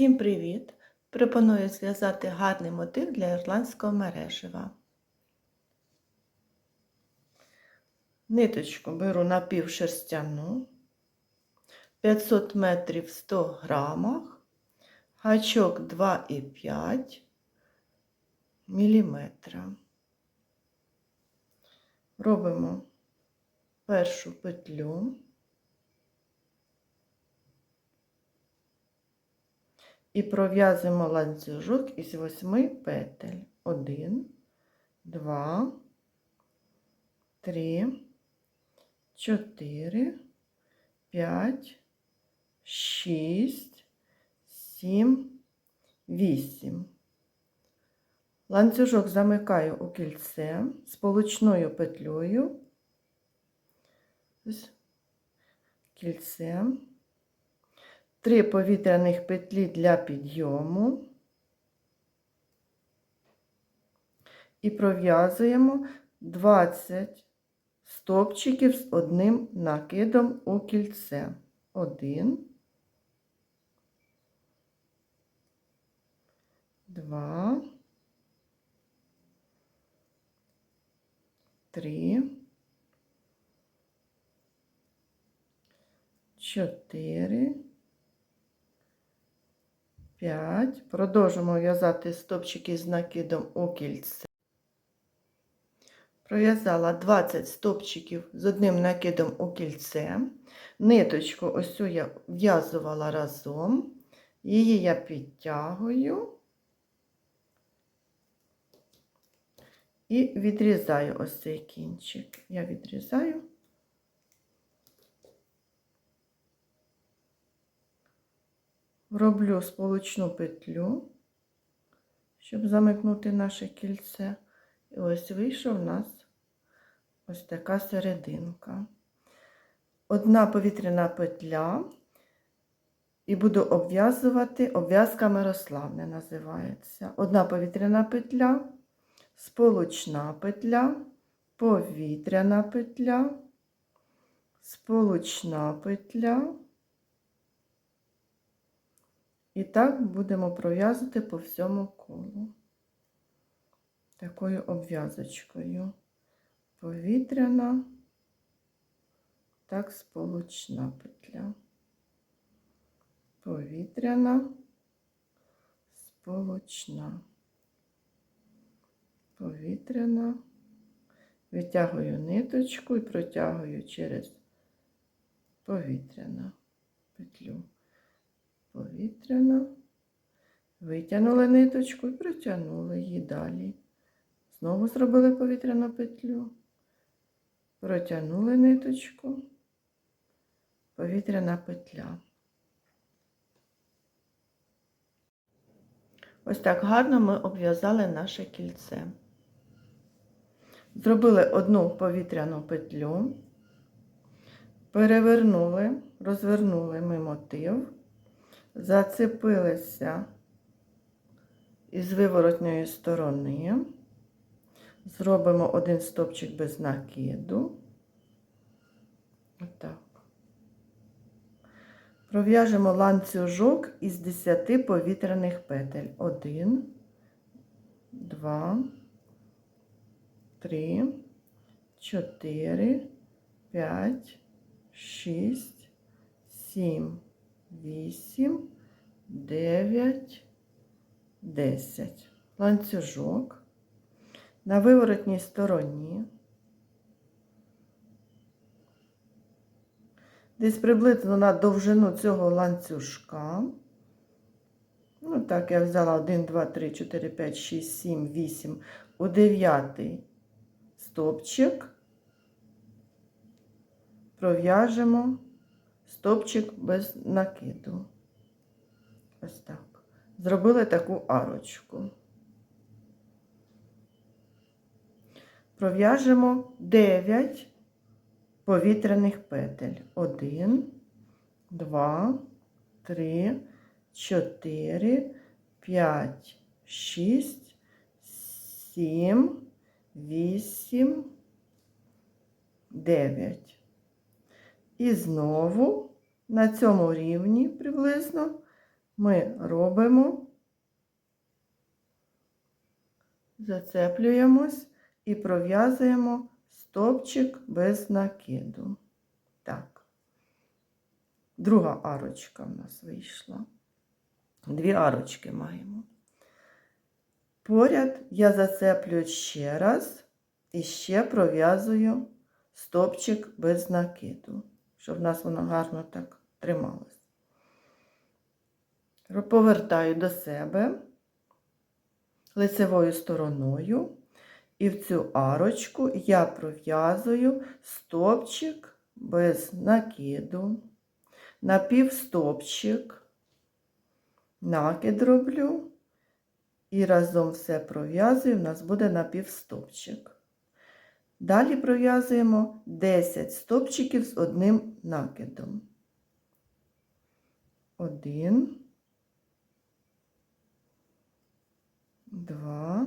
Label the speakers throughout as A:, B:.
A: Всім привіт! Пропоную зв'язати гарний мотив для ірландського мережева. Ниточку беру напівшерстяну, 500 метрів в 100 грамах, гачок 2,5 міліметра. Робимо першу петлю. І пров'язуємо ланцюжок із восьми петель. Один, два, три, чотири, п'ять, шість, сім, вісім. Ланцюжок замикаю у кільце сполучною петлею. Ось кільце. Три повітряних петлі для підйому і пров'язуємо 20 стовпчиків з одним накидом у кільце. Один, два, три, чотири. 5. Продовжимо в'язати стопчики з накидом у кільце. Пров'язала 20 стопчиків з одним накидом у кільце. Ниточку ось я в'язувала разом. Її я підтягую і відрізаю ось цей кінчик. Я відрізаю. Роблю сполучну петлю, щоб замикнути наше кільце. І ось вийшов у нас ось така серединка. Одна повітряна петля, і буду обв'язувати, обв'язка Мирославне називається. Одна повітряна петля, сполучна петля, повітряна петля, сполучна петля. І так будемо пров'язувати по всьому колу. Такою обв'язочкою. Повітряна, так сполучна петля. Повітряна, сполучна. Повітряна. Витягую ниточку і протягую через повітряну петлю повітряна, витягнули ниточку і протягнули її далі. Знову зробили повітряну петлю, протягнули ниточку, повітряна петля. Ось так гарно ми обв'язали наше кільце. Зробили одну повітряну петлю, перевернули, розвернули ми мотив зацепилися із виворотньої сторони, зробимо один стопчик без накиду. Отак. Пров'яжемо ланцюжок із 10 повітряних петель. 1, 2, 3, 4, 5, 6, 7, 8, 9, 10. Ланцюжок на виворотній стороні. Десь приблизно на довжину цього ланцюжка. Ну, так, я взяла 1, 2, 3, 4, 5, 6, 7, 8, у 9 стопчик пров'яжемо стопчик без накиду. Ось так. Зробили таку арочку. Пров'яжемо 9 повітряних петель. 1, 2, 3, 4, 5, 6, 7, 8, 9. І знову на цьому рівні приблизно ми робимо, зацеплюємось і пров'язуємо стовпчик без накиду. Так. Друга арочка в нас вийшла. Дві арочки маємо. Поряд я зацеплюю ще раз і ще пров'язую стопчик без накиду, щоб в нас воно гарно так трималось. Повертаю до себе лицевою стороною, і в цю арочку я пров'язую стопчик без накиду, напівстопчик, накид роблю. І разом все пров'язую, у нас буде напівстопчик. Далі пров'язуємо 10 стопчиків з одним накидом. Один, два,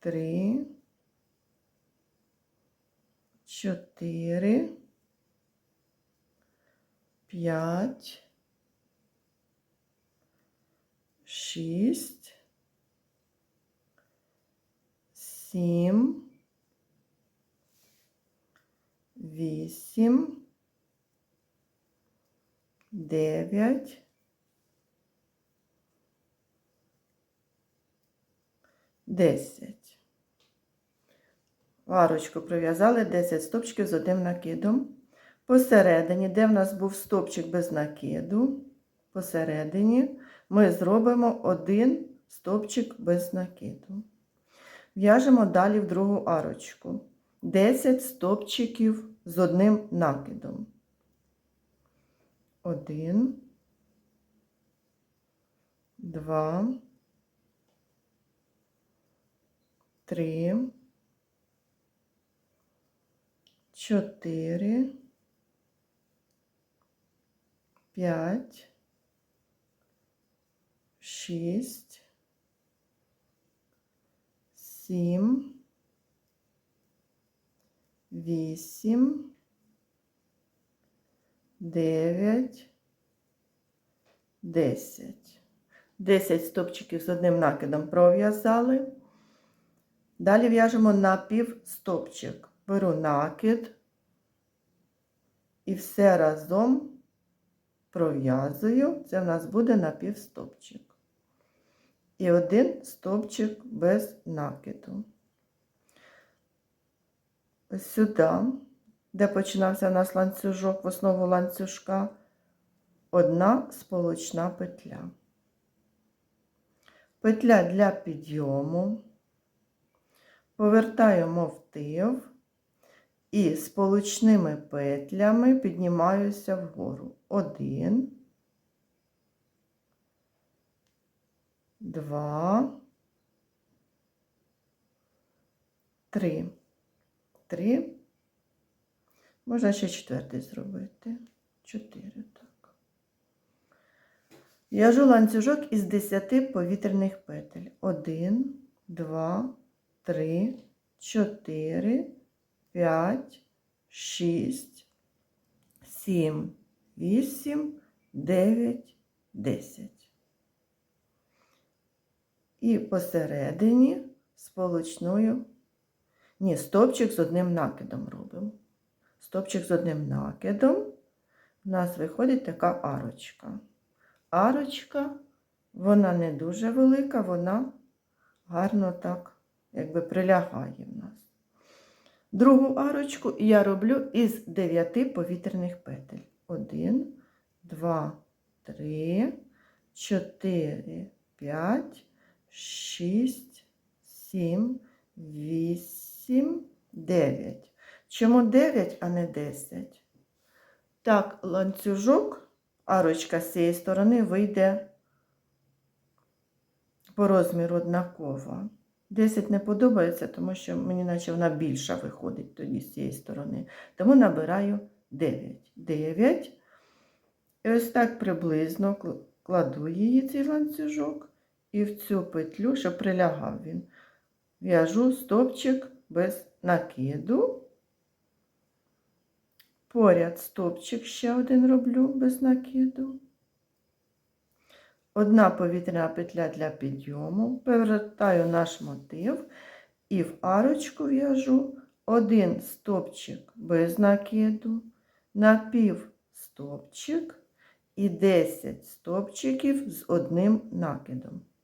A: три, чотири, п'ять. Шість, сім, вісім, дев'ять, десять. Арочку пров'язали 10 стопчиків з одним накидом. Посередині, де в нас був стопчик без накиду, посередині ми зробимо один стовпчик без накиду. В'яжемо далі в другу арочку. 10 стовпчиків з одним накидом. Один, два, три, чотири, п'ять, шість, сім, вісім, дев'ять, десять. Десять стопчиків з одним накидом пров'язали. Далі в'яжемо напів стопчик. Беру накид і все разом пров'язую. Це в нас буде напівстопчик. І один стовпчик без накиду. Сюди, де починався у нас ланцюжок, в основу ланцюжка, одна сполучна петля. Петля для підйому. Повертаємо втив і сполучними петлями піднімаюся вгору. Один, два, три. Три. Можна ще четвертий зробити. Чотири, так. В'яжу ланцюжок із 10 повітряних петель. Один, два, три, чотири, п'ять, шість, сім, вісім, дев'ять, десять. І посередині сполучною, ні, стопчик з одним накидом робимо. Стопчик з одним накидом. У нас виходить така арочка. Арочка, вона не дуже велика, вона гарно так, якби прилягає в нас. Другу арочку я роблю із 9 повітряних петель. 1, 2, 3, 4, 5, 6, 7, 8, 9. Чому 9, а не 10? Так, ланцюжок, арочка з цієї сторони вийде по розміру однакова. 10 не подобається, тому що мені наче вона більша виходить тоді з цієї сторони. Тому набираю 9. 9. І ось так приблизно кладу її цей ланцюжок. І в цю петлю, щоб прилягав він, в'яжу стопчик без накиду Поряд стовпчик ще один роблю без накиду. Одна повітряна петля для підйому. Повертаю наш мотив і в арочку в'яжу один стовпчик без накиду, напів стовпчик і 10 стовпчиків з одним накидом.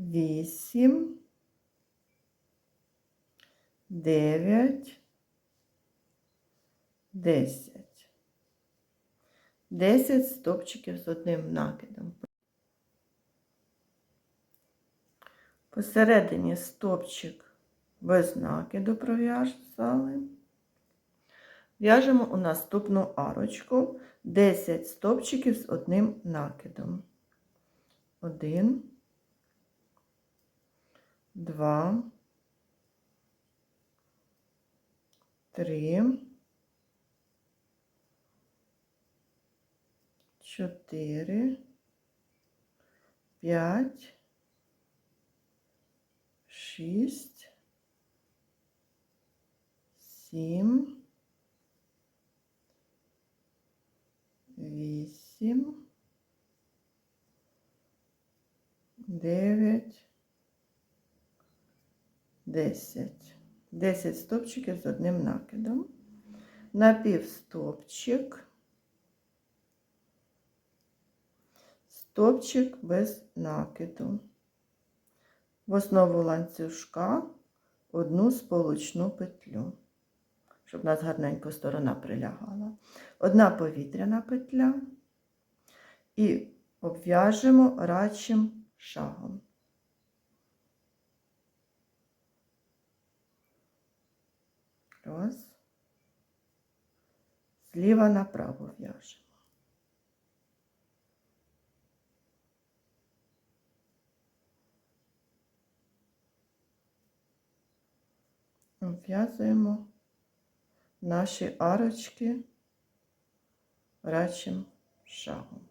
A: вісім, дев'ять, десять. Десять стопчиків з одним накидом. Посередині стопчик без накиду пров'язали. В'яжемо у наступну арочку 10 стопчиків з одним накидом. Один, два, три, чотири, п'ять, шість, сім, вісім, дев'ять, десять. Десять стопчиків з одним накидом. Напівстопчик. Стопчик без накиду. В основу ланцюжка одну сполучну петлю, щоб у нас гарненько сторона прилягала. Одна повітряна петля і обв'яжемо радшим шагом. Раз. Зліва направо в'яжемо. Обв'язуємо наші арочки радшим шагом.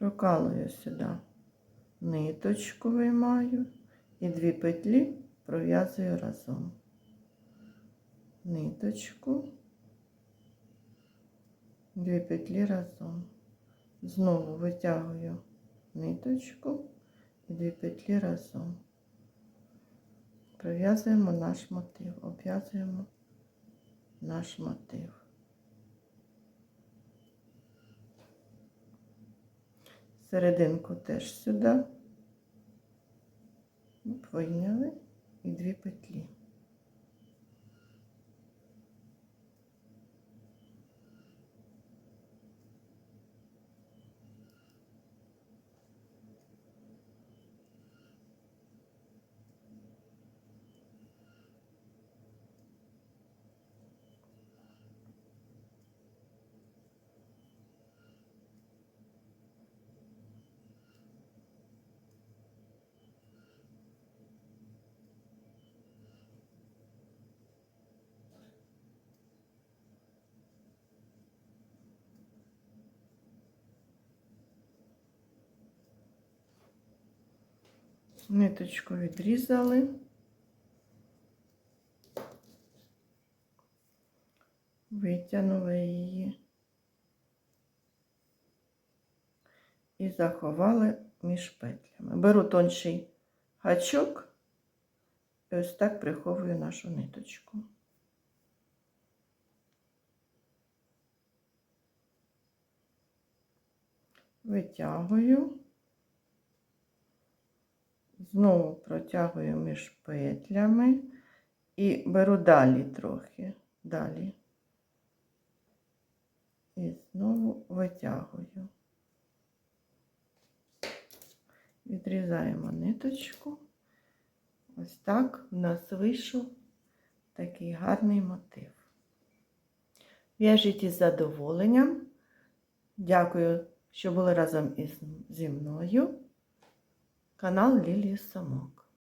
A: Прокалую сюди ниточку виймаю і дві петлі пров'язую разом. Ниточку, дві петлі разом. Знову витягую ниточку і дві петлі разом. Пров'язуємо наш мотив, обв'язуємо наш мотив. Серединку теж сюди. Вийняли і дві петлі. Ниточку відрізали. Витягнули її і заховали між петлями. Беру тонший гачок і ось так приховую нашу ниточку. Витягую. Знову протягую між петлями і беру далі трохи, далі. І знову витягую. Відрізаємо ниточку. Ось так в нас вийшов такий гарний мотив. В'яжіть із задоволенням. Дякую, що були разом із, зі мною. Канал Лілії Самок.